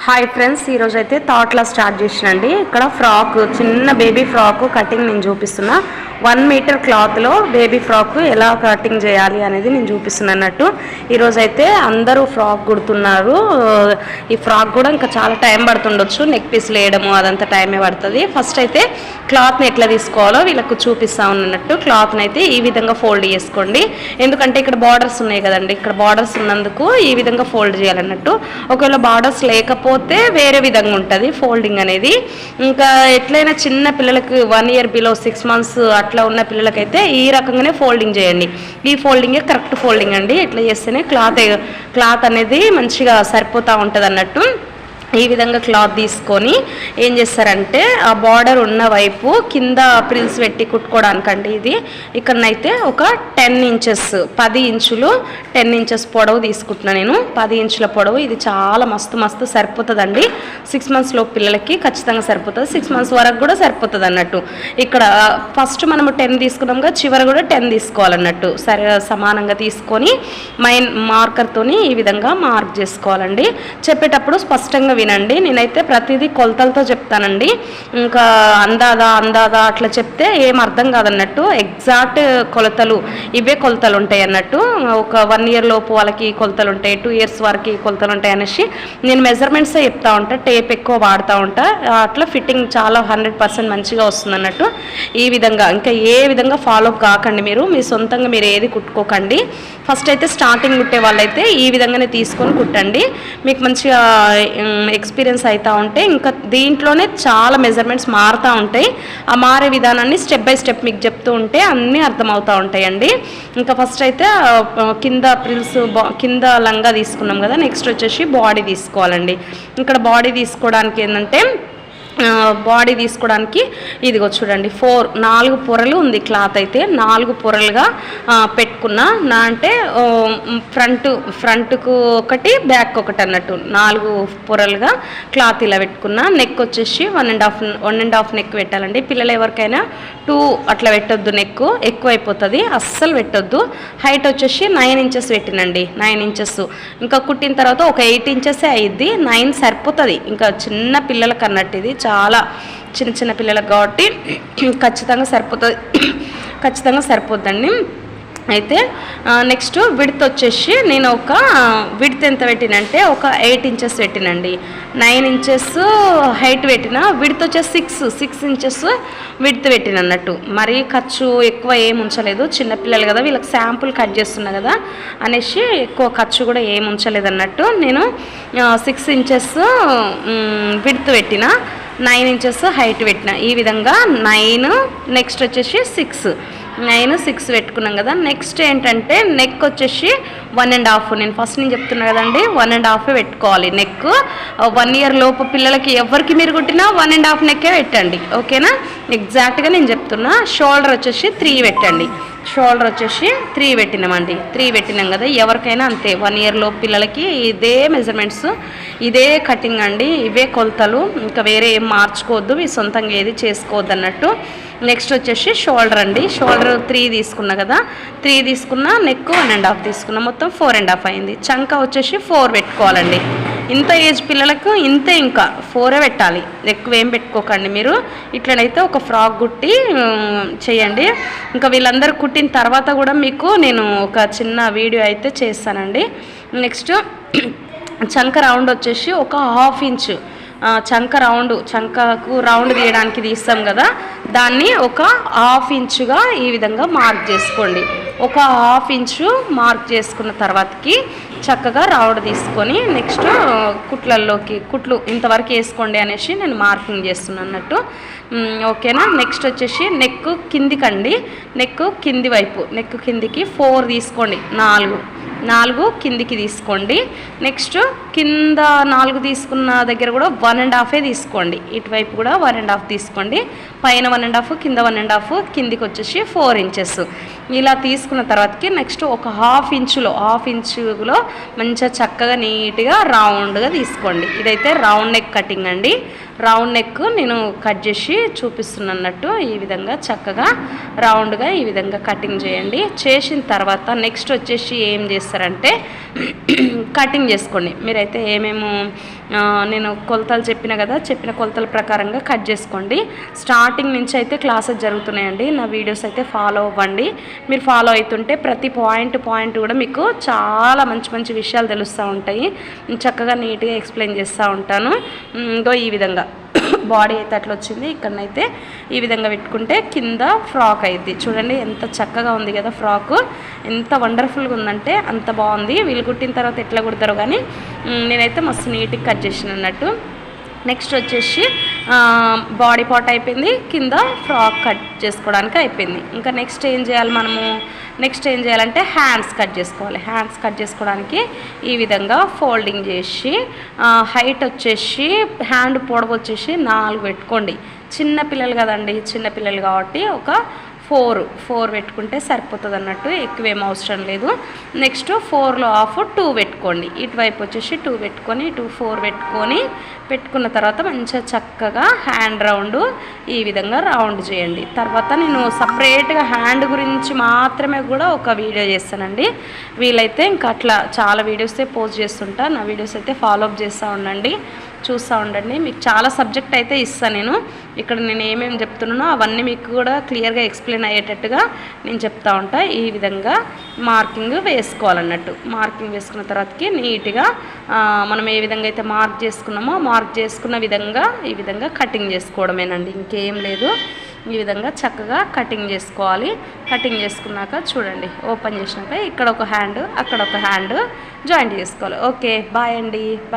Hi friends ఈరోజు అయితే థాట్లా start చేసినండి. ఇక్కడ ఫ్రాక్ చిన్న బేబీ ఫ్రాక్ కటింగ్ నేను చూపిస్తున్నా. వన్ మీటర్ క్లాత్లో బేబీ ఫ్రాక్ ఎలా కటింగ్ చేయాలి అనేది నేను చూపిస్తున్నా అన్నట్టు. ఈరోజు అయితే అందరూ ఫ్రాక్ కుడుతున్నారు. ఈ ఫ్రాక్ కూడా ఇంకా చాలా టైం పడుతుండొచ్చు. నెక్ పీస్ వేయడము అదంతా టైమే పడుతుంది. ఫస్ట్ అయితే క్లాత్ని ఎట్లా తీసుకోవాలో వీళ్ళకు చూపిస్తా ఉన్నట్టు క్లాత్ని అయితే ఈ విధంగా ఫోల్డ్ చేసుకోండి. ఎందుకంటే ఇక్కడ బార్డర్స్ ఉన్నాయి కదండి. ఇక్కడ బార్డర్స్ ఉన్నందుకు ఈ విధంగా ఫోల్డ్ చేయాలన్నట్టు ఒకవేళ బార్డర్స్ లేకపోతే పోతే వేరే విధంగా ఉంటుంది ఫోల్డింగ్ అనేది. ఇంకా ఎట్లయినా చిన్న పిల్లలకు one year below six months అట్లా ఉన్న పిల్లలకైతే ఈ రకంగానే ఫోల్డింగ్ చేయండి. ఈ ఫోల్డింగే కరెక్ట్ ఫోల్డింగ్ అండి. ఇట్లా చేస్తేనే క్లాత్ క్లాత్ అనేది మంచిగా సరిపోతూ ఉంటుంది అన్నట్టు ఈ విధంగా క్లాత్ తీసుకొని ఏం చేస్తారంటే ఆ బార్డర్ ఉన్న వైపు కింద ప్రిల్స్ పెట్టి కుట్టుకోవడానికండి ఇది. ఇక్కడనైతే ఒక టెన్ ఇంచెస్ పది ఇంచులు టెన్ ఇంచెస్ పొడవు తీసుకుంటున్నాను నేను. పది ఇంచుల పొడవు. ఇది చాలా మస్తు మస్తు సరిపోతుందండి. సిక్స్ మంత్స్లో పిల్లలకి ఖచ్చితంగా సరిపోతుంది. సిక్స్ మంత్స్ వరకు కూడా సరిపోతుంది అన్నట్టు. ఇక్కడ ఫస్ట్ మనము టెన్ తీసుకున్నాంగా చివరి కూడా టెన్ తీసుకోవాలన్నట్టు. సరే సమానంగా తీసుకొని మైన్ మార్కర్తోని ఈ విధంగా మార్క్ చేసుకోవాలండి. చెప్పేటప్పుడు స్పష్టంగా వినండి. నేనైతే ప్రతిదీ కొలతలతో చెప్తానండి. ఇంకా అందాదా అందాదా అట్లా చెప్తే ఏం అర్థం కాదన్నట్టు ఎగ్జాక్ట్ కొలతలు ఇవే కొలతలు ఉంటాయి అన్నట్టు ఒక వన్ ఇయర్ లోపు వాళ్ళకి కొలతలు ఉంటాయి టూ ఇయర్స్ వరకు కొలతలు ఉంటాయి అనేసి నేను మెజర్మెంట్సే చెప్తా ఉంటా టేప్ ఎక్కువ వాడుతూ ఉంటా. అట్లా ఫిట్టింగ్ చాలా హండ్రెడ్ పర్సెంట్ మంచిగా వస్తుంది అన్నట్టు ఈ విధంగా. ఇంకా ఏ విధంగా ఫాలో కాకండి మీరు మీ సొంతంగా మీరు ఏది కుట్టుకోకండి. ఫస్ట్ అయితే స్టార్టింగ్ కుట్టే వాళ్ళైతే ఈ విధంగానే తీసుకొని కుట్టండి. మీకు మంచిగా ఎక్స్పీరియన్స్ అవుతూ ఉంటే ఇంకా దీంట్లోనే చాలా మెజర్మెంట్స్ మారుతూ ఉంటాయి. ఆ మారే విధానాన్ని స్టెప్ బై స్టెప్ మీకు చెప్తూ ఉంటే అన్నీ అర్థమవుతూ ఉంటాయండి. ఇంకా ఫస్ట్ అయితే కింద ప్రిల్స్ కింద లంగా తీసుకున్నాం కదా నెక్స్ట్ వచ్చేసి బాడీ తీసుకోవాలండి. ఇక్కడ బాడీ తీసుకోవడానికి ఏంటంటే బాడీ తీసుకోవడానికి ఇదిగో చూడండి ఫోర్ నాలుగు పొరలు ఉంది క్లాత్ అయితే నాలుగు పొరలుగా పెట్టుకున్న పెట్టుకున్నా నా అంటే ఫ్రంట్ ఫ్రంట్కు ఒకటి బ్యాక్ ఒకటి అన్నట్టు నాలుగు పొరలుగా క్లాత్ ఇలా పెట్టుకున్నా నెక్ వచ్చేసి one and half one and half neck పెట్టాలండి. పిల్లలు ఎవరికైనా టూ అట్లా పెట్టొద్దు నెక్ ఎక్కువ అయిపోతుంది అస్సలు పెట్టొద్దు. హైట్ వచ్చేసి నైన్ ఇంచెస్ పెట్టినండి నైన్ ఇంచెస్ ఇంకా కుట్టిన తర్వాత ఒక ఎయిట్ ఇంచెస్ అయ్యిద్ది నైన్ సరిపోతుంది. ఇంకా చిన్న పిల్లలకు అన్నట్టు ఇది చాలా చిన్న చిన్న పిల్లలకు కాబట్టి ఖచ్చితంగా సరిపోతుంది ఖచ్చితంగా సరిపోద్దండి. అయితే నెక్స్ట్ విడత్ వచ్చేసి నేను ఒక విడత్ ఎంత పెట్టినంటే ఒక ఎయిట్ ఇంచెస్ పెట్టినండి. నైన్ ఇంచెస్ హైట్ పెట్టిన విడత్ వచ్చేసి సిక్స్ సిక్స్ ఇంచెస్ విడత్ పెట్టిన అన్నట్టు మరీ ఖర్చు ఎక్కువ ఏం ఉంచలేదు. చిన్నపిల్లలు కదా వీళ్ళకి శాంపుల్ కట్ చేస్తున్నా కదా అనేసి ఎక్కువ ఖర్చు కూడా ఏం ఉంచలేదు అన్నట్టు నేను సిక్స్ ఇంచెస్ విడత్ పెట్టిన. నైన్ ఇంచెస్ హైట్ పెట్టిన. ఈ విధంగా నైన్ నెక్స్ట్ వచ్చేసి సిక్స్ నైన్ సిక్స్ పెట్టుకున్నాం కదా. నెక్స్ట్ ఏంటంటే నెక్ వచ్చేసి వన్ అండ్ హాఫ్ నేను ఫస్ట్ నేను చెప్తున్నా కదండి వన్ అండ్ హాఫ్ పెట్టుకోవాలి నెక్ వన్ ఇయర్ లోపు పిల్లలకి ఎవరికి మీరు కుట్టినా వన్ అండ్ హాఫ్ నెక్కే పెట్టండి. ఓకేనా? ఎగ్జాక్ట్గా నేను చెప్తున్నా. షోల్డర్ వచ్చేసి త్రీ పెట్టండి. షోల్డర్ వచ్చేసి త్రీ పెట్టినామండి. త్రీ పెట్టినాం కదా ఎవరికైనా అంతే. వన్ ఇయర్ లోపు పిల్లలకి ఇదే మెజర్మెంట్స్ ఇదే కటింగ్ అండి. ఇవే కొలతలు. ఇంకా వేరే ఏం మార్చుకోవద్దు. మీ సొంతంగా ఏది చేసుకోవద్దు అన్నట్టు నెక్స్ట్ వచ్చేసి షోల్డర్ అండి. షోల్డర్ త్రీ తీసుకున్నా కదా. త్రీ తీసుకున్నా నెక్ వన్ అండ్ హాఫ్ తీసుకున్నా. మొత్తం ఫోర్ అండ్ హాఫ్ అయింది. చంక వచ్చేసి ఫోర్ పెట్టుకోవాలండి. ఇంత ఏజ్ పిల్లలకు ఇంతే ఇంకా. ఫోరే పెట్టాలి. ఎక్కువ ఏం పెట్టుకోకండి మీరు. ఇట్లనైతే ఒక ఫ్రాక్ కుట్టి చేయండి. ఇంకా వీళ్ళందరూ కుట్టిన తర్వాత కూడా మీకు నేను ఒక చిన్న వీడియో అయితే చేస్తానండి. నెక్స్ట్ చంక రౌండ్ వచ్చేసి ఒక హాఫ్ ఇంచ్. చంక రౌండ్ చంకకు రౌండ్ తీయడానికి తీస్తాం కదా దాన్ని ఒక హాఫ్ ఇంచుగా ఈ విధంగా మార్క్ చేసుకోండి. ఒక హాఫ్ ఇంచు మార్క్ చేసుకున్న తర్వాతకి చక్కగా రౌండ్ తీసుకొని నెక్స్ట్ కుట్లల్లోకి కుట్లు ఇంతవరకు వేసుకోండి అనేసి నేను మార్కింగ్ చేస్తున్నాను అన్నట్టు. ఓకేనా? నెక్స్ట్ వచ్చేసి నెక్ కిందికండి. నెక్ కింది వైపు నెక్ కిందికి ఫోర్ తీసుకోండి నాలుగు. నాలుగు కిందికి తీసుకోండి. నెక్స్ట్ కింద నాలుగు తీసుకున్న దగ్గర కూడా వన్ అండ్ హాఫే తీసుకోండి. ఇటువైపు కూడా వన్ అండ్ హాఫ్ తీసుకోండి. పైన వన్ అండ్ హాఫ్ కింద వన్ అండ్ హాఫ్ కిందికి వచ్చేసి ఫోర్ ఇంచెస్ ఇలా తీసుకున్న తర్వాతకి నెక్స్ట్ ఒక హాఫ్ ఇంచులో హాఫ్ ఇంచులో మంచిగా చక్కగా నీట్గా రౌండ్గా తీసుకోండి. ఇదైతే రౌండ్ నెక్ కటింగ్ అండి. రౌండ్ నెక్ నేను కట్ చేసి చూపిస్తున్నట్టు ఈ విధంగా చక్కగా రౌండ్గా ఈ విధంగా కటింగ్ చేయండి. చేసిన తర్వాత నెక్స్ట్ వచ్చేసి ఏం చేస్తారంటే కటింగ్ చేసుకోండి. మీరైతే ఏమేమో నేను కొలతలు చెప్పిన కదా చెప్పిన కొలతల ప్రకారంగా కట్ చేసుకోండి. స్టార్టింగ్ నుంచి అయితే క్లాసెస్ జరుగుతున్నాయండి. నా వీడియోస్ అయితే ఫాలో అవ్వండి. మీరు ఫాలో అవుతుంటే ప్రతి పాయింట్ పాయింట్ కూడా మీకు చాలా మంచి మంచి విషయాలు తెలుస్తూ ఉంటాయి. చక్కగా నీట్గా ఎక్స్ప్లెయిన్ చేస్తూ ఉంటాను. ఇంకో ఈ విధంగా. బాడీ అయితే అట్లా వచ్చింది. ఇక్కడనైతే ఈ విధంగా పెట్టుకుంటే కింద ఫ్రాక్ అయింది చూడండి ఎంత చక్కగా ఉంది కదా ఫ్రాక్. ఎంత వండర్ఫుల్గా ఉందంటే అంత బాగుంది. వీళ్ళు కుట్టిన తర్వాత ఎట్లా కుడతారో కానీ నేనైతే మస్తు నీట్గా కట్ చేసిన అన్నట్టు. నెక్స్ట్ వచ్చేసి బాడీ పార్ట్ అయిపోయింది. కింద ఫ్రాక్ కట్ చేసుకోవడానికి అయిపోయింది. ఇంకా నెక్స్ట్ ఏం చేయాలి మనము? నెక్స్ట్ ఏం చేయాలంటే హ్యాండ్స్ కట్ చేసుకోవాలి. హ్యాండ్స్ కట్ చేసుకోవడానికి ఈ విధంగా ఫోల్డింగ్ చేసి హైట్ వచ్చేసి హ్యాండ్ పొడవు వచ్చేసి నాలుగు పెట్టుకోండి. చిన్న పిల్లలు కదండి చిన్న పిల్లలు కాబట్టి ఒక ఫోర్ ఫోర్ పెట్టుకుంటే సరిపోతుంది అన్నట్టు ఎక్కువేం అవసరం లేదు. నెక్స్ట్ ఫోర్లో ఆఫ్ టూ పెట్టుకోండి. ఇటువైపు వచ్చేసి టూ పెట్టుకొని టూ ఫోర్ పెట్టుకొని పెట్టుకున్న తర్వాత మంచిగా చక్కగా హ్యాండ్ రౌండ్ ఈ విధంగా రౌండ్ చేయండి. తర్వాత నేను సపరేట్గా హ్యాండ్ గురించి మాత్రమే కూడా ఒక వీడియో చేస్తానండి. వీలైతే ఇంకా అట్లా చాలా వీడియోసే పోస్ట్ చేస్తుంటా. నా వీడియోస్ అయితే ఫాలో అప్ చేస్తూ ఉండండి. చూస్తూ ఉండండి. మీకు చాలా సబ్జెక్ట్ అయితే ఇస్తాను నేను. ఇక్కడ నేను ఏమేమి చెప్తున్నానో అవన్నీ మీకు కూడా క్లియర్గా ఎక్స్ప్లెయిన్ అయ్యేటట్టుగా నేను చెప్తా ఉంటా. ఈ విధంగా మార్కింగ్ వేసుకోవాలన్నట్టు. మార్కింగ్ వేసుకున్న తర్వాతకి నీట్గా మనం ఏ విధంగా అయితే మార్క్ చేసుకున్నామో మార్క్ చేసుకున్న విధంగా ఈ విధంగా కటింగ్ చేసుకోవడమేనండి. ఇంకేం లేదు. ఈ విధంగా చక్కగా కటింగ్ చేసుకోవాలి. కటింగ్ చేసుకున్నాక చూడండి. ఓపెన్ చేసినాక ఇక్కడ ఒక హ్యాండ్ అక్కడ ఒక హ్యాండ్ జాయింట్ చేసుకోవాలి. ఓకే. బాయ్ అండి. బాయ్.